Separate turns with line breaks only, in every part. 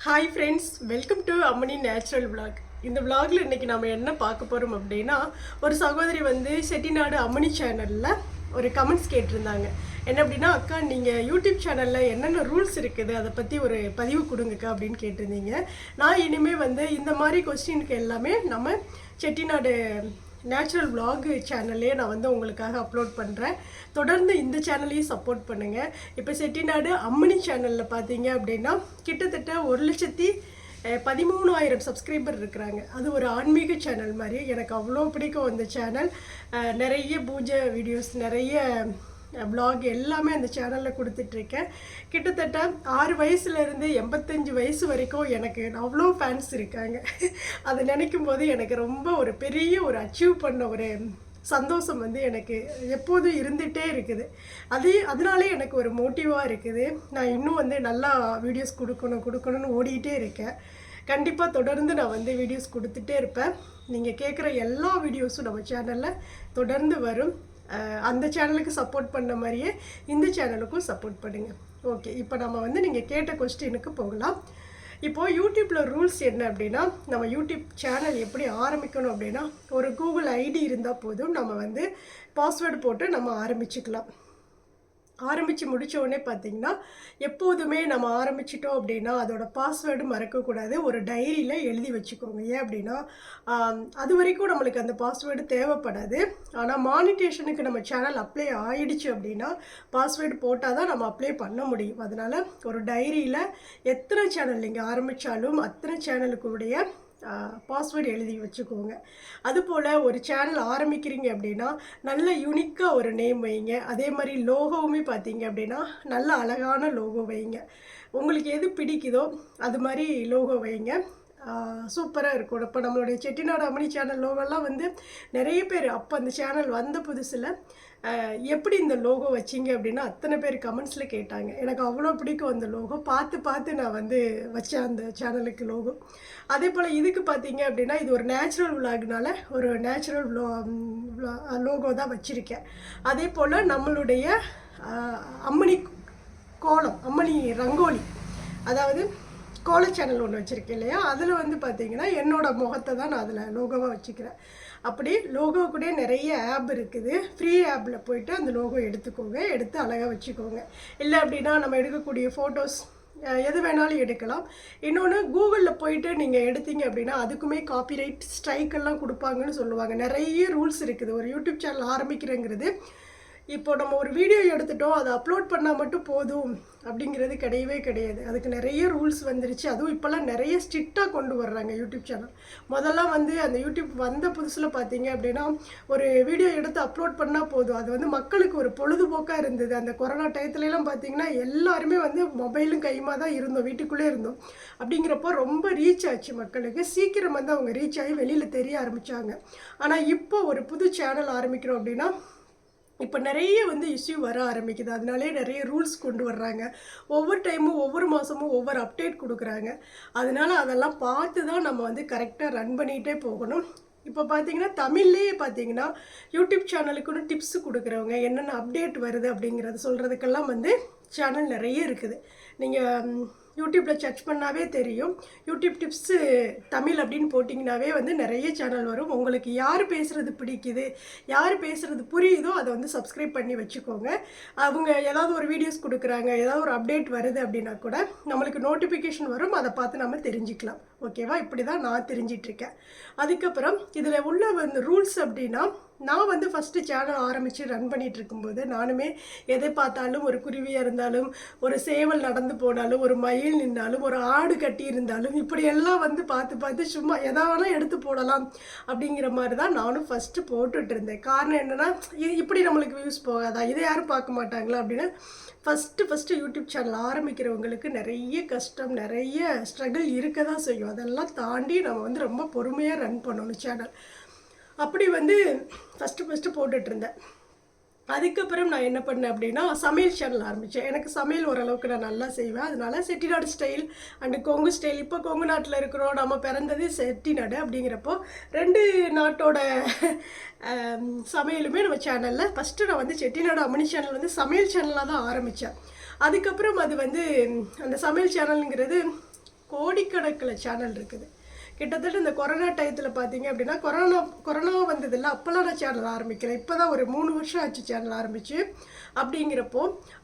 Hi friends welcome to Ammani natural vlog இந்த விளாகில் இன்னைக்கு நம்ம என்ன பார்க்க போகிறோம் அப்படின்னா ஒரு சகோதரி வந்து செட்டிநாடு அம்மனி சேனலில் ஒரு கமெண்ட்ஸ் கேட்டிருந்தாங்க. என்ன அப்படின்னா அக்கா நீங்கள் யூடியூப் சேனலில் என்னென்ன ரூல்ஸ் இருக்குது? அதை பற்றி ஒரு பதிவு கொடுங்கக்கா அப்படின்னு கேட்டிருந்தீங்க. நான் இனிமேல் வந்து இந்த மாதிரி கொஸ்டினுக்கு எல்லாமே நம்ம செட்டிநாடு நேச்சுரல் vlog சேனல்லே நான் வந்து உங்களுக்காக அப்லோட் பண்ணுறேன் தொடர்ந்து இந்த சேனலையும் சப்போர்ட் பண்ணுங்கள் இப்போ செட்டிநாடு அம்மணி சேனலில் பார்த்தீங்க அப்படின்னா கிட்டத்தட்ட ஒரு லட்சத்தி பதிமூணாயிரம் சப்ஸ்கிரைபர் இருக்கிறாங்க. அது ஒரு ஆன்மீக சேனல் மாதிரி எனக்கு அவ்வளோ பிடிக்கும் அந்த சேனல் நிறைய பூஜை வீடியோஸ் நிறைய ப்ளாக் எல்லாமே அந்த சேனலில் கொடுத்துட்ருக்கேன். கிட்டத்தட்ட ஆறு வயசுலேருந்து எண்பத்தஞ்சு வயசு வரைக்கும் எனக்கு அவ்வளோ ஃபேன்ஸ் இருக்காங்க. அதை நினைக்கும் போது எனக்கு ரொம்ப ஒரு பெரிய ஒரு அச்சீவ் பண்ண ஒரு சந்தோஷம் வந்து எனக்கு எப்போதும் இருந்துகிட்டே இருக்குது. அதே அதனாலே எனக்கு ஒரு மோட்டிவாக இருக்குது. நான் இன்னும் வந்து நல்லா வீடியோஸ் கொடுக்கணும் கொடுக்கணும்னு ஓடிக்கிட்டே இருக்கேன். கண்டிப்பாக தொடர்ந்து நான் வந்து வீடியோஸ் கொடுத்துட்டே இருப்பேன். நீங்கள் கேட்குற எல்லா வீடியோஸும் நம்ம சேனலில் தொடர்ந்து வரும். அந்த சேனலுக்கு சப்போர்ட் பண்ண மாதிரியே இந்த சேனலுக்கும் சப்போர்ட் பண்ணுங்கள் ஓகே இப்போ நம்ம வந்து நீங்கள் கேட்ட கொஸ்டினுக்கு போகலாம். இப்போது யூடியூப்பில் ரூல்ஸ் என்ன அப்படின்னா நம்ம யூடியூப் சேனல் எப்படி ஆரம்பிக்கணும் அப்படின்னா ஒரு கூகுள் ஐடி இருந்தால் போதும் நம்ம வந்து பாஸ்வேர்டு போட்டு நம்ம ஆரம்பிச்சுக்கலாம். ஆரம்பித்து முடிச்ச உடனே பார்த்தீங்கன்னா எப்போதுமே நம்ம ஆரம்பிச்சிட்டோம் அப்படின்னா அதோட பாஸ்வேர்டு மறக்கக்கூடாது. ஒரு டைரியில் எழுதி வச்சுக்கோங்க. ஏன் அப்படின்னா அது வரைக்கும் நம்மளுக்கு அந்த பாஸ்வேர்டு தேவைப்படாது. ஆனால் மானிட்டேஷனுக்கு நம்ம சேனல் அப்ளை ஆயிடுச்சு அப்படின்னா பாஸ்வேர்டு போட்டால் தான் நம்ம அப்ளை பண்ண முடியும். அதனால் ஒரு டைரியில் எத்தனை சேனல் நீங்கள் ஆரம்பித்தாலும் அத்தனை சேனலுக்குடைய பாஸ்வேர்டு எழுதி வச்சுக்கோங்க. அதுபோல் ஒரு சேனல் ஆரம்பிக்கிறீங்க அப்படின்னா நல்ல யூனிக்காக ஒரு நேம் வைங்க. அதே மாதிரி லோகோவுமே பார்த்தீங்க அப்படின்னா நல்ல அழகான லோகோ வைங்க. உங்களுக்கு எது பிடிக்குதோ அது மாதிரி லோகோ வைங்க. சூப்பராக இருக்கும் இப்போ நம்மளுடைய செட்டிநாடு அம்மணி சேனல் லோகோலாம் வந்து நிறைய பேர் அப்போ அந்த சேனல் வந்த புதுசில் எப்படி இந்த லோகோ வச்சிங்க அப்படின்னா அத்தனை பேர் கமெண்ட்ஸில் கேட்டாங்க. எனக்கு அவ்வளோ பிடிக்கும் அந்த லோகோ பார்த்து பார்த்து நான் வந்து வச்சேன் அந்த சேனலுக்கு லோகோ அதே போல் இதுக்கு பார்த்தீங்க அப்படின்னா இது ஒரு நேச்சுரல் விலாக்னால ஒரு நேச்சுரல் லோகோ தான் வச்சுருக்கேன். அதே போல் நம்மளுடைய அம்மணி கோலம் அம்மணி ரங்கோலி அதாவது கோல சேனல் ஒன்று வச்சுருக்கேன் இல்லையா? அதில் வந்து பார்த்தீங்கன்னா என்னோடய முகத்தை தான் நான் அதில் லோகோவாக வச்சுக்கிறேன். அப்படி லோகோ கூட நிறைய ஆப் இருக்குது. ஃப்ரீ ஆப்பில் போயிட்டு அந்த லோகோ எடுத்துக்கோங்க. எடுத்து அழகாக வச்சுக்கோங்க. இல்லை அப்படின்னா நம்ம எடுக்கக்கூடிய ஃபோட்டோஸ் எது வேணாலும் எடுக்கலாம். இன்னொன்று கூகுளில் போயிட்டு நீங்கள் எடுத்தீங்க அப்படின்னா அதுக்குமே காப்பிரைட் ஸ்ட்ரைக்கெல்லாம் கொடுப்பாங்கன்னு சொல்லுவாங்க. நிறைய ரூல்ஸ் இருக்குது. ஒரு யூடியூப் சேனல் ஆரம்பிக்கிறேங்கிறது. இப்போ நம்ம ஒரு வீடியோ எடுத்துட்டோம் அதை அப்லோட் பண்ணால் மட்டும் போதும் அப்படிங்கிறது கிடையவே கிடையாது. அதுக்கு நிறைய ரூல்ஸ் வந்துருச்சு. அதுவும் இப்போல்லாம் நிறைய ஸ்ட்ரிக்டாக கொண்டு வர்றாங்க யூடியூப் சேனல் முதல்ல வந்து அந்த யூடியூப் வந்த புதுசில் பார்த்தீங்க அப்படின்னா ஒரு வீடியோ எடுத்து அப்லோட் பண்ணால் போதும். அது வந்து மக்களுக்கு ஒரு பொழுதுபோக்காக இருந்தது. அந்த கொரோனா டயத்துலலாம் பார்த்தீங்கன்னா எல்லாருமே வந்து மொபைலும் கையுமாக தான் இருந்தோம். வீட்டுக்குள்ளே இருந்தோம். அப்படிங்கிறப்போ ரொம்ப ரீச் ஆச்சு மக்களுக்கு. சீக்கிரம் வந்து அவங்க ரீச் ஆகி வெளியில் தெரிய ஆரம்பித்தாங்க ஆனால் இப்போ ஒரு புது சேனல் ஆரம்பிக்கிறோம் அப்படின்னா இப்போ நிறைய வந்து இஷ்யூ வர ஆரம்பிக்குது. அதனாலே நிறைய ரூல்ஸ் கொண்டு வர்றாங்க. ஒவ்வொரு டைமும் ஒவ்வொரு மாதமும் ஒவ்வொரு அப்டேட் கொடுக்குறாங்க. அதனால அதெல்லாம் பார்த்து தான் நம்ம வந்து கரெக்டாக ரன் பண்ணிகிட்டே போகணும். இப்போ பார்த்தீங்கன்னா தமிழ்லேயே பார்த்தீங்கன்னா யூடியூப் சேனலுக்குன்னு டிப்ஸ் கொடுக்குறவங்க என்னென்ன அப்டேட் வருது அப்படிங்கிறது சொல்கிறதுக்கெல்லாம் வந்து சேனல் நிறைய இருக்குது. நீங்கள் யூடியூப்பில் சர்ச் பண்ணாவே தெரியும். யூடியூப் டிப்ஸு தமிழ் அப்படின்னு போட்டிங்கனாவே வந்து நிறைய சேனல் வரும். உங்களுக்கு யார் பேசுகிறது பிடிக்குது யார் பேசுகிறது புரியுதோ அதை வந்து சப்ஸ்கிரைப் பண்ணி வச்சுக்கோங்க. அவங்க ஏதாவது ஒரு வீடியோஸ் கொடுக்குறாங்க ஏதாவது ஒரு அப்டேட் வருது அப்படின்னா கூட நம்மளுக்கு நோட்டிஃபிகேஷன் வரும். அதை பார்த்து நம்ம தெரிஞ்சுக்கலாம். ஓகேவா இப்படி தான் நான் தெரிஞ்சிட்ருக்கேன் அதுக்கப்புறம் இதில் உள்ள வந்து ரூல்ஸ் அப்படின்னா நான் வந்து ஃபஸ்ட்டு சேனல் ஆரம்பித்து ரன் பண்ணிகிட்டு இருக்கும்போது நானுமே எதை பார்த்தாலும் ஒரு குருவியாக இருந்தாலும் ஒரு சேவல் நடந்து போனாலும் ஒரு மயில் நின்னாலும் ஒரு ஆடு கட்டி இருந்தாலும் இப்படியெல்லாம் வந்து பார்த்து பார்த்து சும்மா எதாவது எடுத்து போடலாம் அப்படிங்கிற மாதிரி தான் நானும் ஃபஸ்ட்டு போட்டுட்டு இருந்தேன். காரணம் என்னென்னா இது இப்படி நம்மளுக்கு வியூஸ் போகாதா? இதை யாரும் பார்க்க மாட்டாங்களா அப்படின்னு ஃபஸ்ட்டு ஃபஸ்ட்டு யூடியூப் சேனல் ஆரம்பிக்கிறவங்களுக்கு நிறைய கஷ்டம் நிறைய ஸ்ட்ரகிள் இருக்க தான் செய்யும். அதெல்லாம் தாண்டி நம்ம வந்து ரொம்ப பொறுமையாக ரன் பண்ணணும் சேனல் அப்படி வந்து ஃபஸ்ட்டு ஃபஸ்ட்டு போட்டுட்ருந்தேன். அதுக்கப்புறம் நான் என்ன பண்ணேன் அப்படின்னா சமையல் சேனல் ஆரம்பித்தேன் எனக்கு சமையல் ஓரளவுக்கு நான் நல்லா செய்வேன். அதனால Chettinad style and Kongu style இப்போ கொங்கு நாட்டில் இருக்கிறோம். நம்ம பிறந்தது செட்டிநாடு அப்படிங்கிறப்போ ரெண்டு நாட்டோட சமையலுமே நம்ம சேனலில் ஃபஸ்ட்டு நான் வந்து செட்டிநாடு அம்மணி சேனல் வந்து சமையல் சேனலாக தான் ஆரம்பித்தேன் அதுக்கப்புறம் அது வந்து அந்த சமையல் சேனலுங்கிறது கோடிக்கணக்கில் சேனல் இருக்குது. கிட்டத்தட்ட இந்த கொரோனா டயத்தில் பார்த்தீங்க அப்படின்னா கொரோனா கொரோனா வந்ததில்ல. அப்போல்லாம் நான் சேனல் ஆரம்பிக்கிறேன் இப்போ தான் ஒரு மூணு வருஷம் ஆச்சு சேனல் ஆரம்பித்து அப்படிங்கிறப்போ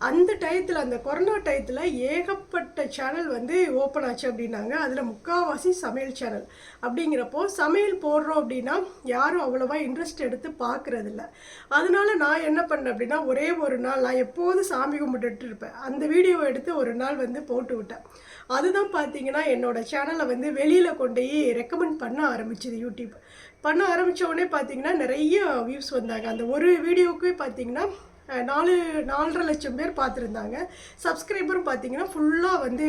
அந்த டயத்தில் அந்த கொரோனா டயத்தில் ஏகப்பட்ட சேனல் வந்து ஓப்பன் ஆச்சு அப்படின்னாங்க. அதில் முக்கால்வாசி சமையல் சேனல் அப்படிங்கிறப்போ சமையல் போடுறோம் அப்படின்னா யாரும் அவ்வளோவா இன்ட்ரெஸ்ட் எடுத்து பார்க்குறதில்ல அதனால நான் என்ன பண்ணேன் அப்படின்னா ஒரே ஒரு நாள் நான் எப்போதும் சாமி கும்பிட்டுட்டு இருப்பேன் அந்த வீடியோவை எடுத்து ஒரு நாள் வந்து போட்டு விட்டேன். அதுதான் பார்த்தீங்கன்னா என்னோட சேனலை வந்து வெளியில் கொண்டு போய் ரெக்கமெண்ட் பண்ண ஆரம்பிச்சது யூடியூப் பண்ண ஆரம்பித்த உடனே பார்த்தீங்கன்னா நிறைய வியூஸ் வந்தாங்க. அந்த ஒரு வீடியோவுக்கே பார்த்தீங்கன்னா நாலு நாலரை லட்சம் பேர் பார்த்துருந்தாங்க. சப்ஸ்கிரைபரும் பார்த்தீங்கன்னா ஃபுல்லாக வந்து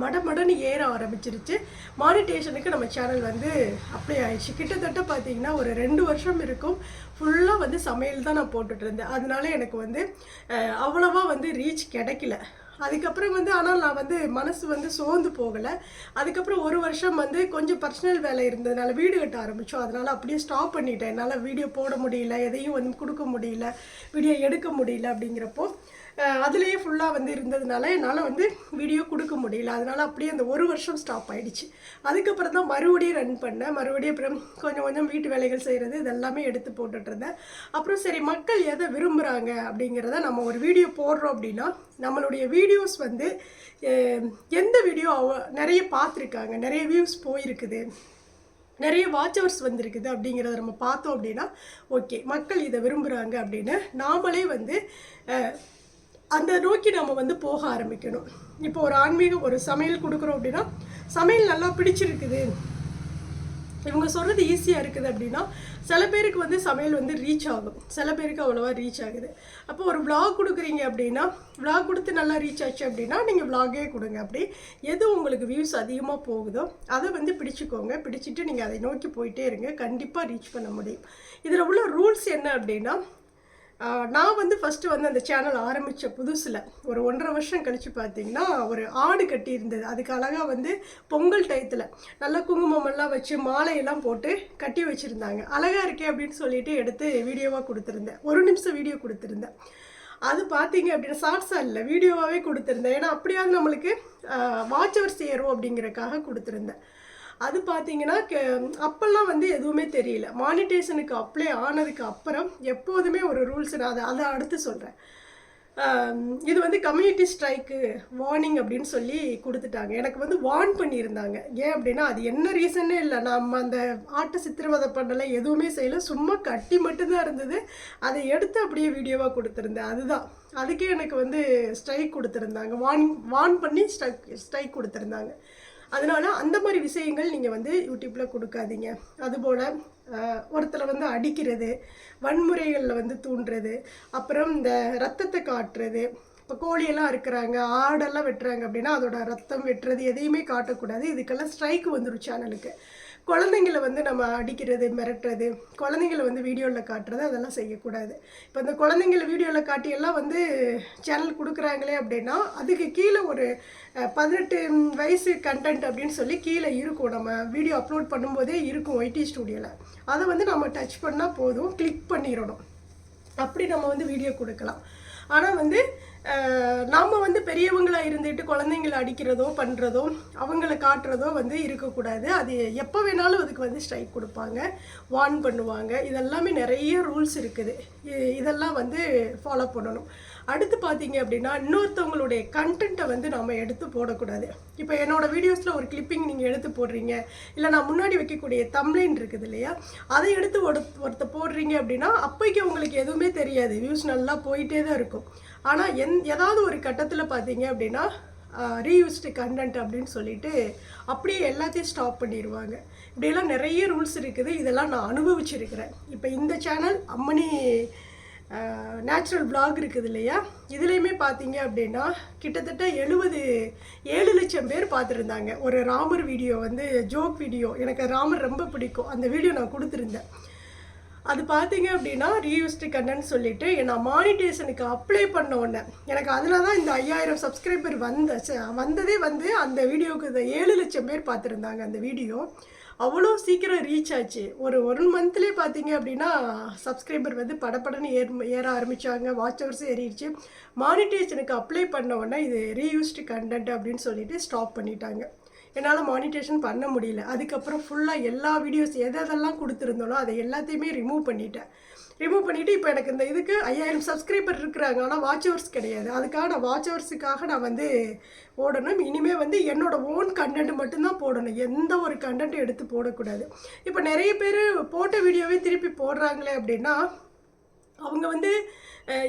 மட மடன்னு ஏற ஆரம்பிச்சிருச்சு. மானிட்டேஷனுக்கு நம்ம சேனல் வந்து அப்ளை ஆயிடுச்சு. கிட்டத்தட்ட பார்த்தீங்கன்னா ஒரு ரெண்டு வருஷம் இருக்கும். ஃபுல்லாக வந்து சமையல் தான் நான் போட்டுட்ருந்தேன் அதனால எனக்கு வந்து அவ்வளோவா வந்து ரீச் கிடைக்கல. அதுக்கப்புறம் வந்து ஆனால் நான் வந்து மனசு வந்து சோர்ந்து போகலை. அதுக்கப்புறம் ஒரு வருஷம் வந்து கொஞ்சம் பர்சனல் வேலை இருந்ததுனால வீடு கட்ட ஆரம்பித்தோம் அதனால் அப்படியே ஸ்டாப் பண்ணிட்டேன். என்னால் வீடியோ போட முடியல எதையும் வந்து கொடுக்க முடியல வீடியோ எடுக்க முடியல அப்படிங்கிறப்போ அதுலேயே ஃபுல்லாக வந்து இருந்ததுனால என்னால் வந்து வீடியோ கொடுக்க முடியல. அதனால் அப்படியே அந்த ஒரு வருஷம் ஸ்டாப் ஆகிடுச்சு அதுக்கப்புறம் தான் மறுபடியும் ரன் பண்ணேன். மறுபடியும் அப்புறம் கொஞ்சம் கொஞ்சம் வீட்டு வேலைகள் செய்கிறது இதெல்லாமே எடுத்து போட்டுட்ருந்தேன் அப்புறம் சரி மக்கள் எதை விரும்புகிறாங்க அப்படிங்கிறத நம்ம ஒரு வீடியோ போடுறோம் அப்படின்னா நம்மளுடைய வீடியோஸ் வந்து எந்த வீடியோ அவ நிறைய பார்த்துருக்காங்க. நிறைய வியூஸ் போயிருக்குது. நிறைய வாட்ச் ஹவர்ஸ் வந்திருக்குது அப்படிங்கிறத நம்ம பார்த்தோம் அப்படின்னா ஓகே மக்கள் இதை விரும்புகிறாங்க அப்படின்னு நாமளே வந்து அந்த நோக்கி நம்ம வந்து போக ஆரம்பிக்கணும். இப்போ ஒரு ஆன்மீகம் ஒரு சமையல் கொடுக்குறோம் அப்படின்னா சமையல் நல்லா பிடிச்சிருக்குது. இவங்க சொல்கிறது ஈஸியாக இருக்குது அப்படின்னா சில பேருக்கு வந்து சமையல் வந்து ரீச் ஆகும். சில பேருக்கு அவ்வளோவா ரீச் ஆகுது. அப்போ ஒரு விளாக் கொடுக்குறீங்க அப்படின்னா விளாக் கொடுத்து நல்லா ரீச் ஆச்சு அப்படின்னா நீங்கள் விளாகே கொடுங்க. அப்படி எது உங்களுக்கு வியூஸ் அதிகமாக போகுதோ அதை வந்து பிடிச்சிக்கோங்க. பிடிச்சிட்டு நீங்கள் அதை நோக்கி போயிட்டே இருங்க. கண்டிப்பாக ரீச் பண்ண முடியும். இதில் உள்ள ரூல்ஸ் என்ன அப்படின்னா நான் வந்து ஃபஸ்ட்டு வந்து அந்த சேனல் ஆரம்பித்த புதுசில் ஒரு ஒன்றரை வருஷம் கழித்து பார்த்தீங்கன்னா ஒரு ஆடு கட்டியிருந்தது அதுக்கு அழகாக வந்து பொங்கல் டயத்தில் நல்லா குங்குமமெல்லாம் வச்சு மாலையெல்லாம் போட்டு கட்டி வச்சுருந்தாங்க. அழகாக இருக்கே அப்படின்னு சொல்லிட்டு எடுத்து வீடியோவாக கொடுத்துருந்தேன். ஒரு நிமிஷம் வீடியோ கொடுத்துருந்தேன். அது பார்த்தீங்க அப்படின்னா ஷார்ட்ஸாக இல்லை வீடியோவாகவே கொடுத்துருந்தேன். ஏன்னா அப்படியாவது நம்மளுக்கு வாட்ச் அவர் சேரும் அப்படிங்கிறக்காக கொடுத்துருந்தேன். அது பார்த்தீங்கன்னா அப்போல்லாம் வந்து எதுவுமே தெரியல. மானிட்டேஷனுக்கு அப்ளை ஆனதுக்கு அப்புறம் எப்போதுமே ஒரு ரூல்ஸ் நான் அதை அதை அடுத்து சொல்கிறேன் இது வந்து கம்யூனிட்டி ஸ்ட்ரைக்கு வார்னிங் அப்படின்னு சொல்லி கொடுத்துட்டாங்க. எனக்கு வந்து வார்ன் பண்ணியிருந்தாங்க. ஏன் அப்படின்னா அது என்ன ரீசன்னே இல்லை. நம்ம அந்த ஆட்டை சித்திரவதை பண்ணலை எதுவுமே செய்யலை. சும்மா கட்டி மட்டும்தான் இருந்தது. அதை எடுத்து அப்படியே வீடியோவாக கொடுத்துருந்தேன். அதுதான். அதுக்கே எனக்கு வந்து ஸ்ட்ரைக் கொடுத்துருந்தாங்க. வார்னிங் வார்ன் பண்ணி ஸ்ட்ரைக் ஸ்ட்ரைக் கொடுத்துருந்தாங்க. அதனால் அந்த மாதிரி விஷயங்கள் நீங்கள் வந்து யூடியூப்பில் கொடுக்காதீங்க. அதுபோல் ஒருத்தரை வந்து அடிக்கிறது வன்முறைகளில் வந்து தூண்டுறது அப்புறம் இந்த ரத்தத்தை காட்டுறது இப்போ கோழியெல்லாம் இருக்கிறாங்க ஆடெல்லாம் வெட்டுறாங்க அப்படின்னா அதோட ரத்தம் வெட்டுறது எதையுமே காட்டக்கூடாது. இதுக்கெல்லாம் ஸ்ட்ரைக் வந்துடும் சேனலுக்கு குழந்தைங்களை வந்து நம்ம அடிக்கிறது மிரட்டுறது குழந்தைங்களை வந்து வீடியோவில் காட்டுறது அதெல்லாம் செய்யக்கூடாது. இப்போ இந்த குழந்தைங்கள வீடியோவில் காட்டியெல்லாம் வந்து சேனல் கொடுக்குறாங்களே அப்படின்னா அதுக்கு கீழே ஒரு பதினெட்டு வயசு கண்டென்ட் அப்படின்னு சொல்லி கீழே இருக்கும். நம்ம வீடியோ அப்லோட் பண்ணும்போதே இருக்கும் ஒய்டி ஸ்டூடியோவில் அதை வந்து நம்ம டச் பண்ணால் போதும் கிளிக் பண்ணிடணும். அப்படி நம்ம வந்து வீடியோ கொடுக்கலாம். ஆனால் வந்து நாம் வந்து பெரியவங்களாக இருந்துட்டு குழந்தைங்கள அடிக்கிறதோ பண்ணுறதோ அவங்கள காட்டுறதோ வந்து இருக்கக்கூடாது. அது எப்போ வேணாலும் அதுக்கு வந்து ஸ்ட்ரைக் கொடுப்பாங்க. வார்ன் பண்ணுவாங்க. இதெல்லாமே நிறைய ரூல்ஸ் இருக்குது. இதெல்லாம் வந்து ஃபாலோ பண்ணணும். அடுத்து பார்த்தீங்க அப்படின்னா இன்னொருத்தவங்களுடைய கண்டென்ட்டை வந்து நம்ம எடுத்து போடக்கூடாது. இப்போ என்னோடய வீடியோஸில் ஒரு கிளிப்பிங் நீங்கள் எடுத்து போடுறீங்க. இல்லை நான் முன்னாடி வைக்கக்கூடிய தம்ப்ளைன் இருக்குது இல்லையா? அதை எடுத்து ஒரு ஒருத்த போடுறீங்க அப்படின்னா அப்போக்கி உங்களுக்கு எதுவுமே தெரியாது. வியூஸ் நல்லா போயிட்டே தான் இருக்கும். ஆனால் எந் ஏதாவது ஒரு கட்டத்தில் பார்த்தீங்க அப்படின்னா ரீயூஸ்டு கண்டென்ட் அப்படின்னு சொல்லிட்டு அப்படியே எல்லாத்தையும் ஸ்டாப் பண்ணிடுவாங்க இப்படியெல்லாம் நிறைய ரூல்ஸ் இருக்குது. இதெல்லாம் நான் அனுபவிச்சிருக்கிறேன். இப்போ இந்த சேனல் அம்மணி நேச்சுரல் பிளாக் இருக்குது இல்லையா? இதுலேயுமே பார்த்தீங்க அப்படின்னா கிட்டத்தட்ட எழுபது ஏழு லட்சம் பேர் பார்த்துருந்தாங்க. ஒரு ராமர் வீடியோ வந்து ஜோக் வீடியோ எனக்கு ராமர் ரொம்ப பிடிக்கும். அந்த வீடியோ நான் கொடுத்துருந்தேன். அது பார்த்தீங்க அப்படின்னா ரீயூஸ்டு கண்டன்னு சொல்லிட்டு நான் மானிட்டேஷனுக்கு அப்ளை பண்ண உடனே. எனக்கு அதில் தான் இந்த ஐயாயிரம் சப்ஸ்கிரைபர் வந்த வந்ததே வந்து அந்த வீடியோவுக்கு இந்த ஏழு லட்சம் பேர் பார்த்துருந்தாங்க அந்த வீடியோ அவ்வளோ சீக்கிரம் ரீச் ஆச்சு. ஒரு ஒன் மந்த்லேயே பார்த்தீங்க அப்படின்னா சப்ஸ்கிரைபர் வந்து படப்படன்னு ஏர் ஏற ஆரம்பித்தாங்க வாட்ச் ஹவர்ஸ் ஏறிடுச்சு. மானிட்டேஷனுக்கு அப்ளை பண்ண உடனே இது ரீயூஸ்டு கண்டென்ட் அப்படின்னு சொல்லிட்டு ஸ்டாப் பண்ணிட்டாங்க. என்னால் மானிட்டேஷன் பண்ண முடியல. அதுக்கப்புறம் ஃபுல்லாக எல்லா வீடியோஸ் எதெல்லாம் கொடுத்துருந்தோனோ அதை எல்லாத்தையுமே ரிமூவ் பண்ணிட்டேன். ரிமூவ் பண்ணிவிட்டு இப்போ எனக்கு இந்த இதுக்கு ஐயாயிரம் சப்ஸ்கிரைபர் இருக்கிறாங்க. ஆனால் வாட்ச் ஹவர்ஸ் கிடையாது. அதுக்காக நான் வாட்ச் ஹவர்ஸுக்காக நான் வந்து ஓடணும் இனிமேல் வந்து என்னோட ஓன் கண்டென்ட் மட்டும்தான் போடணும். எந்த ஒரு கண்டென்ட்டும் எடுத்து போடக்கூடாது. இப்போ நிறைய பேர் போட்ட வீடியோவே திருப்பி போடுறாங்களே அப்படின்னா அவங்க வந்து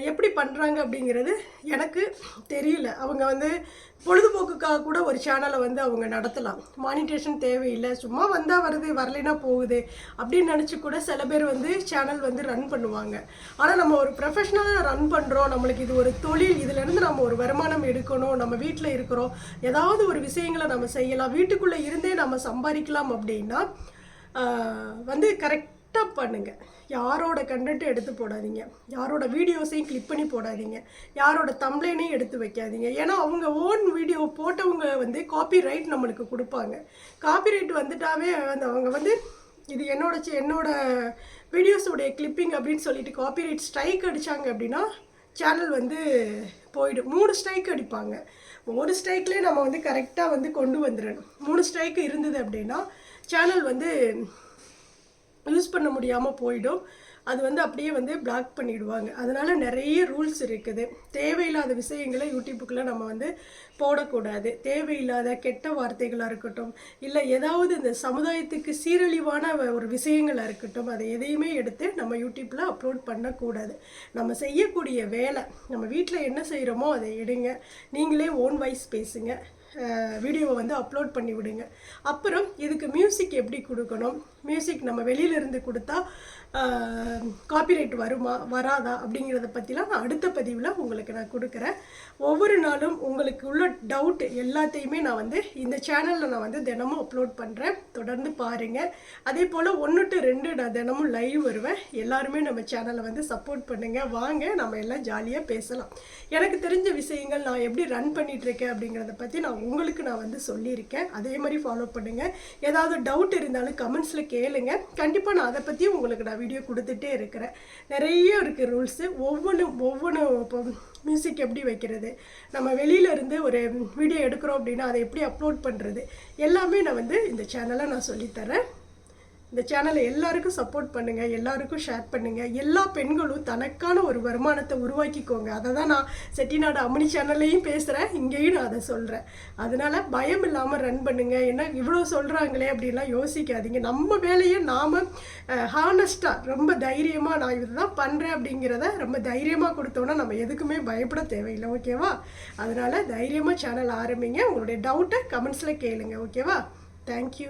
எப்படி பண்ணுறாங்க அப்படிங்கிறது எனக்கு தெரியல. அவங்க வந்து பொழுதுபோக்குக்காக கூட ஒரு சேனலை வந்து அவங்க நடத்தலாம். மானிட்டேஷன் தேவையில்லை. சும்மா வந்தால் வருது வரலைன்னா போகுது அப்படின்னு நினச்சி கூட சில பேர் வந்து சேனல் வந்து ரன் பண்ணுவாங்க. ஆனால் நம்ம ஒரு ப்ரொஃபஷ்னலாக ரன் பண்ணுறோம் நம்மளுக்கு இது ஒரு தொழில். இதுலேருந்து நம்ம ஒரு வருமானம் எடுக்கணும். நம்ம வீட்டில் இருக்கிறோம். ஏதாவது ஒரு விஷயங்களை நம்ம செய்யலாம். வீட்டுக்குள்ளே இருந்தே நம்ம சம்பாதிக்கலாம் அப்படின்னா வந்து கரெக்ட் கரெக்டாக பண்ணுங்கள் யாரோட கண்டென்ட்டும் எடுத்து போடாதீங்க. யாரோட வீடியோஸையும் கிளிக் பண்ணி போடாதீங்க. யாரோட தம்ப்ளைனையும் எடுத்து வைக்காதீங்க. ஏன்னா அவங்க ஓன் வீடியோ போட்டவங்க வந்து காப்பி ரைட் நம்மளுக்கு கொடுப்பாங்க. காப்பி ரைட் வந்துட்டாவே அந்த அவங்க வந்து இது என்னோட என்னோட வீடியோஸோடைய கிளிப்பிங் அப்படின்னு சொல்லிட்டு காப்பி ரைட் ஸ்ட்ரைக் அடித்தாங்க அப்படின்னா சேனல் வந்து போயிடும். மூணு ஸ்ட்ரைக் அடிப்பாங்க. ஒரு ஸ்ட்ரைக்லேயே நம்ம வந்து கரெக்டாக வந்து கொண்டு வந்துடணும் மூணு ஸ்ட்ரைக் இருந்தது அப்படின்னா சேனல் வந்து யூஸ் பண்ண முடியாமல் போயிடும். அது வந்து அப்படியே வந்து பிளாக் பண்ணிடுவாங்க. அதனால நிறைய ரூல்ஸ் இருக்குது. தேவையில்லாத விஷயங்களை யூடியூப்புக்குள்ளே நம்ம வந்து போடக்கூடாது. தேவையில்லாத கெட்ட வார்த்தைகளாக இருக்கட்டும் இல்லை ஏதாவது இந்த சமுதாயத்துக்கு சீரழிவான வ- ஒரு விஷயங்களாக இருக்கட்டும் அதை எதையுமே எடுத்து நம்ம யூடியூப்பில் அப்லோட் பண்ணக்கூடாது. நம்ம செய்யக்கூடிய வேலை நம்ம வீட்டில் என்ன செய்கிறோமோ அதை எடுங்க. நீங்களே ஓன் வாய்ஸ் பேசுங்க. வீடியோவை வந்து அப்லோட் பண்ணி விடுங்க. அப்புறம் இதுக்கு மியூசிக் எப்படி கொடுக்கணும்? மியூசிக் நம்ம வெளியில இருந்து கொடுத்தா காப்பிரைட் வருமா வராதா அப்படிங்கிறத பற்றிலாம் நான் அடுத்த பதிவில் உங்களுக்கு நான் கொடுக்குறேன். ஒவ்வொரு நாளும் உங்களுக்கு உள்ள டவுட் எல்லாத்தையுமே நான் வந்து இந்த சேனலில் நான் வந்து தினமும் அப்லோட் பண்ணுறேன் தொடர்ந்து பாருங்கள் அதே போல் ஒன்று டு ரெண்டு நான் தினமும் லைவ் வருவேன். எல்லாருமே நம்ம சேனலை வந்து சப்போர்ட் பண்ணுங்கள் வாங்க நம்ம எல்லாம் ஜாலியாக பேசலாம். எனக்கு தெரிஞ்ச விஷயங்கள் நான் எப்படி ரன் பண்ணிகிட்ருக்கேன் அப்படிங்கிறத பற்றி நான் உங்களுக்கு நான் வந்து சொல்லியிருக்கேன். அதே மாதிரி ஃபாலோ பண்ணுங்கள் ஏதாவது டவுட் இருந்தாலும் கமெண்ட்ஸில் கேளுங்க. கண்டிப்பாக நான் அதை பற்றியும் உங்களுக்கு நான் வீடியோ கொடுத்துட்டே இருக்கிறேன். நிறைய இருக்குது ரூல்ஸு ஒவ்வொன்றும் ஒவ்வொன்றும் இப்போ மியூசிக் எப்படி வைக்கிறது? நம்ம வெளியில இருந்து ஒரு வீடியோ எடுக்கிறோம் அப்படின்னா அதை எப்படி அப்லோட் பண்ணுறது எல்லாமே நான் வந்து இந்த சேனலை நான் சொல்லித்தரேன் இந்த சேனலை எல்லாருக்கும் சப்போர்ட் பண்ணுங்க எல்லாருக்கும் ஷேர் பண்ணுங்க. எல்லா பெண்களும் தனக்கான ஒரு வருமானத்தை உருவாக்கிக்கோங்க. அதை தான் நான் செட்டிநாடு அம்மணி சேனல்லையும் பேசுகிறேன் இங்கேயும் நான் அதை சொல்கிறேன் அதனால பயம் இல்லாமல் ரன் பண்ணுங்க. என்ன இவ்வளோ சொல்கிறாங்களே அப்படின்லாம் யோசிக்காதீங்க. நம்ம வேலையை நாம் ஹானஸ்ட்டாக ரொம்ப தைரியமாக நான் இதுதான் பண்ணுறேன் அப்படிங்கிறத ரொம்ப தைரியமாக கொடுத்தோன்னா நம்ம எதுக்குமே பயப்பட தேவையில்லை ஓகேவா? அதனால தைரியமாக சேனல் ஆரம்பிங்க. உங்களுடைய டவுட்டை கமெண்ட்ஸில் கேளுங்க ஓகேவா? தேங்க்யூ